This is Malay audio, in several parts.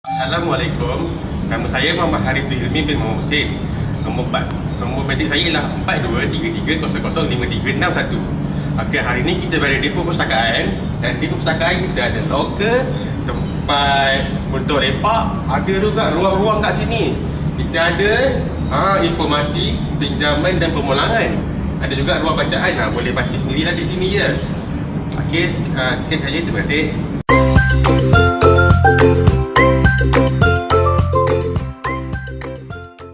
Assalamualaikum. Nama saya Muhammad Haris Zuhilmi bin Muhammad Hussein. Nombor 4 Nombor matrik saya ialah 4233005361 Okey, hari ni kita berada di perpustakaan Dan di perpustakaan kita ada loker Tempat untuk lepak Ada juga ruang-ruang kat sini. Kita ada ha, informasi Pinjaman dan permolangan Ada juga ruang bacaan. Ha, Boleh baca sendirilah di sini je. Okey, uh, sekian saja. Terima kasih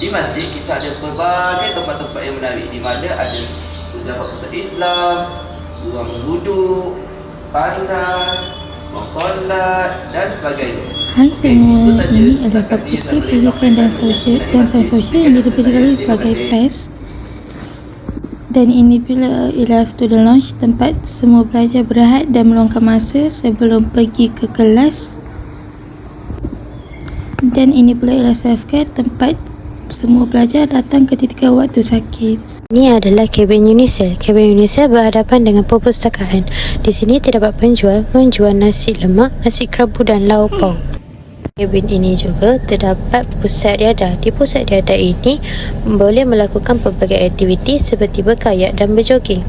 Di masjid kita ada pelbagai tempat-tempat yang menarik. Di mana ada terdapat pusat Islam, ruang duduk, pantas, ruang solat dan sebagainya. Hai semua, ini adalah Fakulti Pendidikan dan Sosial dan Sains Sosial yang diberikan sebagai PES dan ini pula ialah student lounge tempat semua pelajar berehat dan meluangkan masa sebelum pergi ke kelas. Dan ini pula ialah self care tempat semua pelajar datang ketika waktu sakit Ini adalah kabin Unisel. Kabin Unisel berhadapan dengan perpustakaan. Di sini terdapat penjual menjual nasi lemak, nasi kerabu dan lauk pauk. Kabin ini juga terdapat pusat riadah. Di pusat riadah ini boleh melakukan pelbagai aktiviti seperti berkayak dan berjoging.